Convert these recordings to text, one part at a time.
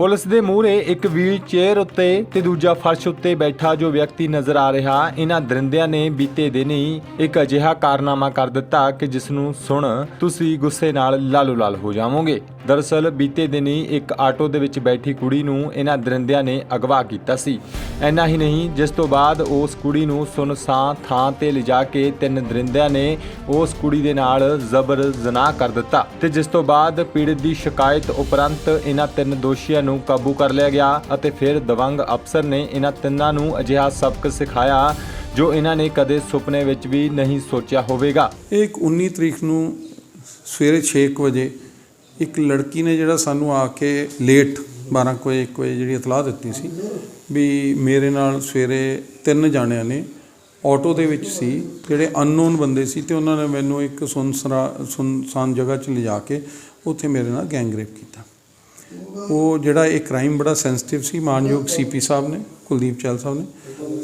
Police ਦੇ ਮੂਹਰੇ ਇੱਕ ਵੀਲ ਚੇਅਰ ਉੱਤੇ ਤੇ ਦੂਜਾ ਫਰਸ਼ ਉੱਤੇ ਬੈਠਾ ਜੋ ਵਿਅਕਤੀ ਨਜ਼ਰ ਆ ਰਿਹਾ ਇਹਨਾਂ ਦਰਿੰਦਿਆਂ ਨੇ ਬੀਤੇ ਦਿਨ ਹੀ ਇੱਕ ਅਜਿਹਾ ਕਾਰਨਾਮਾ ਕਰ ਦਿੱਤਾ ਕਿ ਜਿਸ ਨੂੰ ਸੁਣ ਤੁਸੀਂ ਗੁੱਸੇ ਨਾਲ ਲਾਲੋ ਲਾਲ ਹੋ ਜਾਵੋਗੇ। ਦਰਅਸਲ ਬੀਤੇ ਦਿਨੀ ਇੱਕ ਆਟੋ ਦੇ ਵਿੱਚ ਬੈਠੀ ਕੁੜੀ ਨੂੰ ਇਹਨਾਂ ਦਰਿੰਦਿਆਂ ਨੇ ਅਗਵਾ ਕੀਤਾ ਸੀ। ਐਨਾ ਹੀ ਨਹੀਂ, ਜਿਸ ਤੋਂ ਬਾਅਦ ਉਸ ਕੁੜੀ ਨੂੰ ਸੁਨਸਾਨ ਥਾਂ ਤੇ ਲਿਜਾ ਕੇ ਤਿੰਨ ਦਰਿੰਦਿਆਂ ਨੇ ਉਸ ਕੁੜੀ ਦੇ ਨਾਲ ਜ਼ਬਰ ਜਨਾਹ ਕਰ ਦਿੱਤਾ ਤੇ ਜਿਸ ਤੋਂ ਬਾਅਦ ਪੀੜਤ ਦੀ ਸ਼ਿਕਾਇਤ ਉਪਰੰਤ ਇਹਨਾਂ ਤਿੰਨ ਦੋਸ਼ੀਆਂ ਨੂੰ ਕਾਬੂ ਕਰ ਲਿਆ ਗਿਆ ਅਤੇ ਫਿਰ ਦਵੰਗ ਅਫਸਰ ਨੇ ਇਹਨਾਂ ਤਿੰਨਾਂ ਨੂੰ ਅਜਿਹਾ ਸਬਕ ਸਿਖਾਇਆ ਜੋ ਇਹਨਾਂ ਨੇ ਕਦੇ ਸੁਪਨੇ ਵਿੱਚ ਵੀ ਨਹੀਂ ਸੋਚਿਆ ਹੋਵੇਗਾ। ਇਹ ਇੱਕ 19 ਤਰੀਕ ਨੂੰ ਸਵੇਰੇ 6 ਕੁ ਵਜੇ ਇੱਕ ਲੜਕੀ ਨੇ ਜਿਹੜਾ ਸਾਨੂੰ ਆ ਕੇ ਲੇਟ 12 ਕੁ ਵਜੇ 1 ਵਜੇ ਜਿਹੜੀ ਇਤਲਾਹ ਦਿੱਤੀ ਸੀ ਵੀ ਮੇਰੇ ਨਾਲ ਸਵੇਰੇ ਤਿੰਨ ਜਾਣਿਆਂ ਨੇ ਆਟੋ ਦੇ ਵਿੱਚ ਸੀ, ਜਿਹੜੇ ਅਨਨੋਨ ਬੰਦੇ ਸੀ ਤੇ ਉਹਨਾਂ ਨੇ ਮੈਨੂੰ ਇੱਕ ਸੁਨਸਰਾ, ਸੁਨਸਾਨ ਜਗ੍ਹਾ 'ਚ ਲਿਜਾ ਕੇ ਉੱਥੇ ਮੇਰੇ ਨਾਲ ਗੈਂਗ ਰੇਪ ਕੀਤਾ। ਉਹ ਜਿਹੜਾ ਇਹ ਕ੍ਰਾਈਮ ਬੜਾ ਸੈਂਸਿਟਿਵ ਸੀ, ਮਾਨਯੋਗ ਸੀਪੀ ਸਾਹਿਬ ਨੇ, ਕੁਲਦੀਪ ਚਹਿਲ ਸਾਹਿਬ ਨੇ,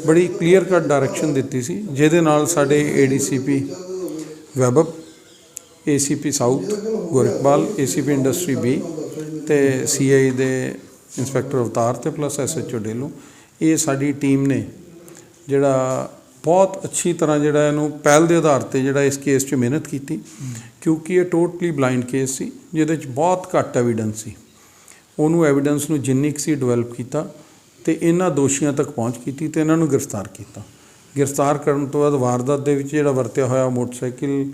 ਬੜੀ ਕਲੀਅਰ ਕੱਟ ਡਾਇਰੈਕਸ਼ਨ ਦਿੱਤੀ ਸੀ, ਜਿਹਦੇ ਨਾਲ ਸਾਡੇ ADCP ਵੈਬਬ ACP south Gorakhpal ACP industry B ਤੇ ਸੀਆਈ ਦੇ ਇੰਸਪੈਕਟਰ ਅਵਤਾਰ ਤੇ ਪਲੱਸ ਐਸਐਚਓ ਡੇਲੋ ਇਹ ਸਾਡੀ ਟੀਮ ਨੇ ਜਿਹੜਾ ਬਹੁਤ ਅੱਛੀ ਤਰ੍ਹਾਂ ਜਿਹੜਾ ਇਹਨੂੰ ਪਹਿਲ ਦੇ ਆਧਾਰ ਤੇ ਜਿਹੜਾ ਇਸ ਕੇਸ 'ਚ ਮਿਹਨਤ ਕੀਤੀ, ਕਿਉਂਕਿ ਇਹ ਟੋਟਲੀ ਬਲਾਈਂਡ ਕੇਸ ਸੀ, ਜਿਹਦੇ 'ਚ ਬਹੁਤ ਘੱਟ ਐਵੀਡੈਂਸ ਸੀ। ਉਹਨੂੰ ਐਵੀਡੈਂਸ ਨੂੰ ਜਿੰਨੀ ਕੁ ਸੀ ਡਿਵੈਲਪ ਕੀਤਾ ਤੇ ਇਹਨਾਂ ਦੋਸ਼ੀਆਂ ਤੱਕ ਪਹੁੰਚ ਕੀਤੀ ਤੇ ਇਹਨਾਂ ਨੂੰ ਗ੍ਰਿਫਤਾਰ ਕੀਤਾ। ਗ੍ਰਿਫਤਾਰ ਕਰਨ ਤੋਂ ਬਾਅਦ ਵਾਰਦਾਤ ਦੇ ਵਿੱਚ ਜਿਹੜਾ ਵਰਤਿਆ ਹੋਇਆ ਮੋਟਰਸਾਈਕਲ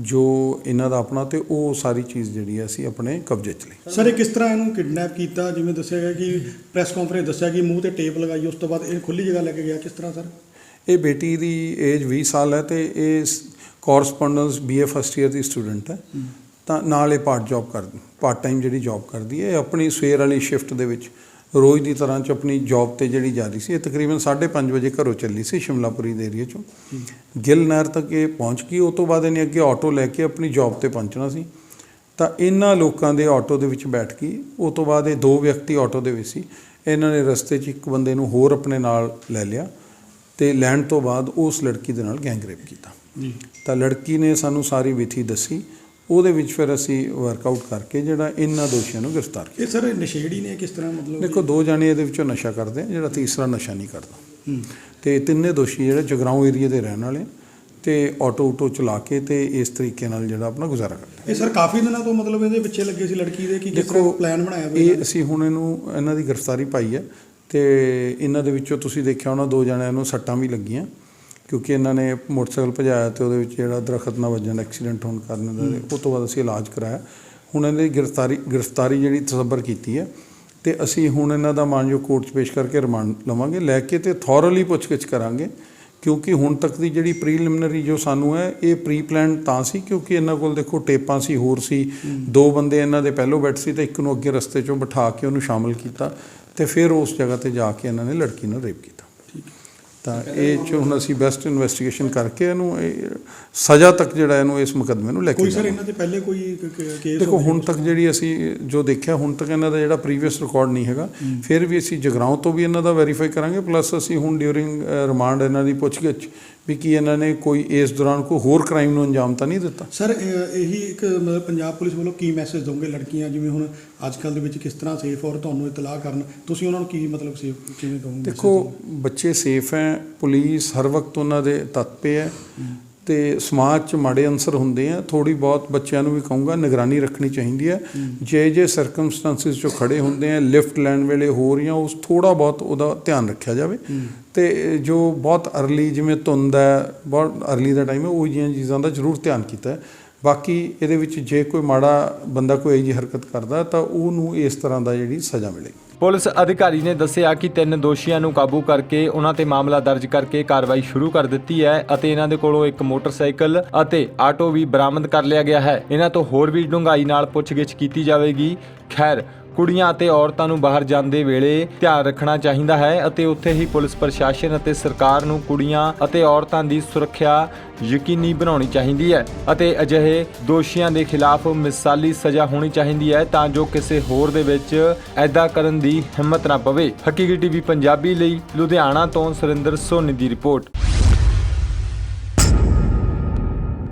ਜੋ ਇਹਨਾਂ ਦਾ ਆਪਣਾ ਤੇ ਉਹ ਸਾਰੀ ਚੀਜ਼ ਜਿਹੜੀ ਹੈ ਅਸੀਂ ਆਪਣੇ ਕਬਜ਼ੇ 'ਚ ਲਈ। ਸਰ ਇਹ ਕਿਸ ਤਰ੍ਹਾਂ ਇਹਨੂੰ ਕਿਡਨੈਪ ਕੀਤਾ? ਜਿਵੇਂ ਦੱਸਿਆ ਗਿਆ ਕਿ ਪ੍ਰੈਸ ਕਾਨਫਰੰਸ ਦੱਸਿਆ ਕਿ ਮੂੰਹ ਤੇ ਟੇਪ ਲਗਾਈ ਉਸ ਤੋਂ ਬਾਅਦ ਇਹ ਖੁੱਲੀ ਜਗ੍ਹਾ ਲੈ ਕੇ ਗਿਆ ਕਿਸ ਤਰ੍ਹਾਂ ਸਰ? ਇਹ ਬੇਟੀ ਦੀ ਏਜ 20 ਸਾਲ ਹੈ ਤੇ ਇਹ ਕੋਰਸਪੋਂਡੈਂਸ ਬੀਏ ਫਸਟ ਈਅਰ ਦੀ ਸਟੂਡੈਂਟ ਹੈ। ਤਾਂ ਨਾਲ ਇਹ ਪਾਰਟ ਜੌਬ ਕਰਦੀ ਪਾਰਟ ਟਾਈਮ ਜਿਹੜੀ ਜੌਬ ਕਰਦੀ ਹੈ ਆਪਣੀ ਸਵੇਰ ਵਾਲੀ ਸ਼ਿਫਟ ਦੇ ਵਿੱਚ ਰੋਜ਼ ਦੀ ਤਰ੍ਹਾਂ ਚ ਆਪਣੀ ਜੌਬ ਤੇ ਜਿਹੜੀ ਜਾ ਰਹੀ ਸੀ ਇਹ ਤਕਰੀਬਨ 5:30 ਵਜੇ ਘਰੋਂ ਚੱਲੀ ਸੀ ਸ਼ਿਮਲਾਪੁਰੀ ਦੇ ਏਰੀਆ ਚੋਂ। ਗਿੱਲ ਨਹਿਰ ਤੱਕ ਇਹ ਪਹੁੰਚ ਗਈ ਉਸ ਤੋਂ ਬਾਅਦ ਇਹਨੇ ਅੱਗੇ ਆਟੋ ਲੈ ਕੇ ਆਪਣੀ ਜੌਬ ਤੇ ਪਹੁੰਚਣਾ ਸੀ। ਤਾਂ ਇਹਨਾਂ ਲੋਕਾਂ ਦੇ ਆਟੋ ਦੇ ਵਿੱਚ ਬੈਠ ਗਈ ਉਸ ਤੋਂ ਬਾਅਦ ਇਹ ਦੋ ਵਿਅਕਤੀ ਆਟੋ ਦੇ ਵਿੱਚ ਸੀ। ਇਹਨਾਂ ਨੇ ਰਸਤੇ 'ਚ ਇੱਕ ਬੰਦੇ ਨੂੰ ਹੋਰ ਆਪਣੇ ਨਾਲ ਲੈ ਲਿਆ ਤੇ ਲੈਣ ਤੋਂ ਬਾਅਦ ਉਸ ਲੜਕੀ ਦੇ ਨਾਲ ਗੈਂਗ ਰੇਪ ਕੀਤਾ। ਜੀ। ਤਾਂ ਲੜਕੀ ਨੇ ਸਾਨੂੰ ਸਾਰੀ ਵਿਥੀ ਦੱਸੀ ਉਹਦੇ ਵਿੱਚ ਫਿਰ ਅਸੀਂ ਵਰਕਆਊਟ ਕਰਕੇ ਜਿਹੜਾ ਇਹਨਾਂ ਦੋਸ਼ੀਆਂ ਨੂੰ ਗ੍ਰਿਫਤਾਰ ਕੀਤਾ ਇਹ ਸਰ ਨਸ਼ੇੜੀ ਨੇ ਕਿਸ ਤਰ੍ਹਾਂ ਮਤਲਬ ਦੇਖੋ ਦੋ ਜਾਣੇ ਇਹਦੇ ਵਿੱਚੋਂ ਨਸ਼ਾ ਕਰਦੇ ਆ ਜਿਹੜਾ ਤੀਸਰਾ ਨਸ਼ਾ ਨਹੀਂ ਕਰਦਾ। ਤੇ ਤਿੰਨੇ ਦੋਸ਼ੀ ਜਿਹੜੇ ਜਗਰਾਉਂ ਏਰੀਆ ਦੇ ਰਹਿਣ ਵਾਲੇ ਤੇ ਆਟੋ ਉਟੋ ਚਲਾ ਕੇ ਤੇ ਇਸ ਤਰੀਕੇ ਨਾਲ ਜਿਹੜਾ ਆਪਣਾ ਗੁਜ਼ਾਰਾ ਕਰਦੇ ਇਹ ਸਰ ਕਾਫੀ ਦਿਨਾਂ ਤੋਂ ਮਤਲਬ ਇਹਦੇ ਪਿੱਛੇ ਲੱਗੇ ਸੀ ਲੜਕੀ ਦੇ ਕਿ ਕਿਸ ਤਰ੍ਹਾਂ ਪਲਾਨ ਬਣਾਇਆ। ਹੋਇਆ ਇਹ ਅਸੀਂ ਹੁਣ ਇਹਨੂੰ ਇਹਨਾਂ ਦੀ ਗ੍ਰਿਫਤਾਰੀ ਪਾਈ ਹੈ ਤੇ ਇਹਨਾਂ ਦੇ ਵਿੱਚੋਂ ਤੁਸੀਂ ਦੇਖਿਆ ਹੋਣਾ ਦੋ ਜਣਿਆਂ ਨੂੰ ਸੱਟਾਂ ਵੀ ਲੱਗੀਆਂ ਕਿਉਂਕਿ ਇਹਨਾਂ ਨੇ ਮੋਟਰਸਾਈਕਲ ਭਜਾਇਆ ਤੇ ਉਹਦੇ ਵਿੱਚ ਜਿਹੜਾ ਦਰਖਤ ਨਾਲ ਵੱਜਣ, ਐਕਸੀਡੈਂਟ ਹੋਣ ਕਾਰਨ ਇਹਦਾ ਉਹ ਤੋਂ ਬਾਅਦ ਅਸੀਂ ਇਲਾਜ ਕਰਾਇਆ। ਹੁਣ ਇਹਨਾਂ ਦੀ ਗ੍ਰਿਫਤਾਰੀ ਗ੍ਰਿਫਤਾਰੀ ਜਿਹੜੀ ਤਸੱਬਰ ਕੀਤੀ ਹੈ ਤੇ ਅਸੀਂ ਹੁਣ ਇਹਨਾਂ ਦਾ ਮਾਨਯੋਗ ਕੋਰਟ 'ਚ ਪੇਸ਼ ਕਰਕੇ ਰਿਮਾਂਡ ਲਵਾਂਗੇ, ਲੈ ਕੇ ਤੇ ਥੋਰਲੀ ਪੁੱਛਗਿੱਛ ਕਰਾਂਗੇ। ਕਿਉਂਕਿ ਹੁਣ ਤੱਕ ਦੀ ਜਿਹੜੀ ਪ੍ਰੀਲਿਮਿਨਰੀ ਜੋ ਸਾਨੂੰ ਹੈ, ਇਹ ਪ੍ਰੀ ਪਲਾਨ ਤਾਂ ਸੀ ਕਿਉਂਕਿ ਇਹਨਾਂ ਕੋਲ ਦੇਖੋ ਟੇਪਾਂ ਸੀ, ਹੋਰ ਸੀ। ਦੋ ਬੰਦੇ ਇਹਨਾਂ ਦੇ ਪਹਿਲੋਂ ਬੈਠ ਸੀ ਤੇ ਇੱਕ ਨੂੰ ਅੱਗੇ ਰਸਤੇ 'ਚੋਂ ਬਿਠਾ ਕੇ ਉਹਨੂੰ ਸ਼ਾਮਲ ਕੀਤਾ ਤੇ ਫਿਰ ਉਸ ਜਗ੍ਹਾ ਤੇ ਜਾ ਕੇ ਇਹਨਾਂ ਨੇ ਲੜਕੀ ਨੂੰ ਰੇਪ ਕੀਤਾ। ਤਾਂ ਇਹ 'ਚ ਹੁਣ ਅਸੀਂ ਬੈਸਟ ਇਨਵੈਸਟੀਗੇਸ਼ਨ ਕਰਕੇ ਇਹਨੂੰ ਇਹ ਸਜ਼ਾ ਤੱਕ ਜਿਹੜਾ ਇਹਨੂੰ ਇਸ ਮੁਕੱਦਮੇ ਨੂੰ ਲੈ ਕੇ ਕੋਈ ਸਰ ਇਹਨਾਂ ਦੇ ਪਹਿਲੇ ਕੋਈ ਕੇਸ ਦੇਖੋ? ਹੁਣ ਤੱਕ ਜਿਹੜੀ ਅਸੀਂ ਜੋ ਦੇਖਿਆ ਹੁਣ ਤੱਕ ਇਹਨਾਂ ਦਾ ਜਿਹੜਾ ਪ੍ਰੀਵੀਅਸ ਰਿਕਾਰਡ ਨਹੀਂ ਹੈਗਾ ਫਿਰ ਵੀ ਅਸੀਂ ਜਗਰਾਉਂ ਤੋਂ ਵੀ ਇਹਨਾਂ ਦਾ ਵੈਰੀਫਾਈ ਕਰਾਂਗੇ ਪਲੱਸ ਅਸੀਂ ਹੁਣ ਡਿਊਰਿੰਗ ਰਿਮਾਂਡ ਇਹਨਾਂ ਦੀ ਪੁੱਛਗਿੱਛ ਵੀ ਕੀ ਇਹਨਾਂ ਨੇ ਕੋਈ ਇਸ ਦੌਰਾਨ ਕੋਈ ਹੋਰ ਕ੍ਰਾਈਮ ਨੂੰ ਅੰਜਾਮ ਤਾਂ ਨਹੀਂ ਦਿੱਤਾ? ਸਰ ਇਹ- ਇੱਕ ਮਤਲਬ ਪੰਜਾਬ ਪੁਲਿਸ ਵੱਲੋਂ ਕੀ ਮੈਸੇਜ ਦੋਗੇ ਲੜਕੀਆਂ? ਜਿਵੇਂ ਹੁਣ ਅੱਜ ਕੱਲ ਦੇ ਵਿੱਚ ਕਿਸ ਤਰ੍ਹਾਂ ਸੇਫ ਔਰ ਤੁਹਾਨੂੰ ਇਤਲਾਹ ਕਰਨ? ਤੁਸੀਂ ਉਹਨਾਂ ਨੂੰ ਕੀ ਮਤਲਬ ਸੇਫ ਕਿਵੇਂ ਕਹੋਗੇ ਦੇਖੋ ਬੱਚੇ ਸੇਫ ਹੈ ਪੁਲਿਸ ਹਰ ਵਕਤ ਉਹਨਾਂ ਦੇ ਤੱਤਪੇ ਹੈ ਤੇ ਸਮਾਜ 'ਚ ਮਾੜੇ ਅਨਸਰ ਹੁੰਦੇ ਆ। ਥੋੜੀ ਬਹੁਤ ਬੱਚਿਆਂ ਨੂੰ ਵੀ ਕਹੂੰਗਾ ਨਿਗਰਾਨੀ ਰੱਖਣੀ ਚਾਹੀਦੀ ਹੈ। ਜੇ ਜੇ ਸਰਕਮਸਟੈਂਸਿਸ 'ਚੋਂ ਖੜੇ ਹੁੰਦੇ ਆ ਲਿਫਟ ਲੈਣ ਵੇਲੇ ਹੋ ਰਹੀਆਂ ਉਸ ਥੋੜਾ ਬਹੁਤ ਉਹਦਾ ਧਿਆਨ ਰੱਖਿਆ ਜਾਵੇ। ਤੇ ਜੋ ਬਹੁਤ ਅਰਲੀ ਜਿਵੇਂ ਧੁੰਦ ਹੈ, ਬਹੁਤ ਅਰਲੀ ਦਾ ਟਾਈਮ ਹੈ, ਉਹ ਜਿਹੀਆਂ ਚੀਜ਼ਾਂ ਦਾ ਜ਼ਰੂਰ ਧਿਆਨ ਕੀਤਾ ਬਾਕੀ ਇਹਦੇ ਵਿੱਚ ਜੇ ਕੋਈ ਮਾੜਾ ਬੰਦਾ ਕੋਈ ਇਹੋ ਜਿਹੀ ਹਰਕਤ ਕਰਦਾ, ਤਾਂ ਉਹਨੂੰ ਇਸ ਤਰ੍ਹਾਂ ਦਾ ਜਿਹੜੀ ਸਜ਼ਾ ਮਿਲੇਗੀ। ਪੁਲਿਸ ਅਧਿਕਾਰੀ ਨੇ ਦੱਸਿਆ ਕਿ ਤਿੰਨ ਦੋਸ਼ੀਆਂ ਨੂੰ ਕਾਬੂ ਕਰਕੇ ਉਹਨਾਂ ਤੇ ਮਾਮਲਾ ਦਰਜ ਕਰਕੇ ਕਾਰਵਾਈ ਸ਼ੁਰੂ ਕਰ ਦਿੱਤੀ ਹੈ ਅਤੇ ਇਹਨਾਂ ਦੇ ਕੋਲੋਂ ਇੱਕ ਮੋਟਰਸਾਈਕਲ ਅਤੇ ਆਟੋ ਵੀ ਬਰਾਮਦ ਕਰ ਲਿਆ ਗਿਆ ਹੈ। ਇਹਨਾਂ ਤੋਂ ਹੋਰ ਵੀ ਡੂੰਘਾਈ ਨਾਲ ਪੁੱਛਗਿੱਛ ਕੀਤੀ ਜਾਵੇਗੀ। ਖੈਰ ਕੁੜੀਆਂ ਅਤੇ ਔਰਤਾਂ ਨੂੰ ਬਾਹਰ ਜਾਂਦੇ ਵੇਲੇ ਧਿਆਨ ਰੱਖਣਾ ਚਾਹੀਦਾ ਹੈ ਅਤੇ ਉੱਥੇ ਹੀ ਪੁਲਿਸ ਪ੍ਰਸ਼ਾਸਨ ਅਤੇ ਸਰਕਾਰ ਨੂੰ ਕੁੜੀਆਂ ਅਤੇ ਔਰਤਾਂ ਦੀ ਸੁਰੱਖਿਆ ਯਕੀਨੀ ਬਣਾਉਣੀ ਚਾਹੀਦੀ ਹੈ ਅਤੇ ਅਜਿਹੇ ਦੋਸ਼ੀਆਂ ਦੇ ਖਿਲਾਫ ਮਿਸਾਲੀ ਸਜ਼ਾ ਹੋਣੀ ਚਾਹੀਦੀ ਹੈ ਤਾਂ ਜੋ ਕਿਸੇ ਹੋਰ ਦੇ ਵਿੱਚ ਐਦਾ ਕਰਨ ਦੀ ਹਿੰਮਤ ਨਾ ਪਵੇ। ਹਕੀਕੀ ਟੀਵੀ ਪੰਜਾਬੀ ਲਈ ਲੁਧਿਆਣਾ ਤੋਂ ਸੁਰਿੰਦਰ ਸੋਨੀ ਦੀ ਰਿਪੋਰਟ।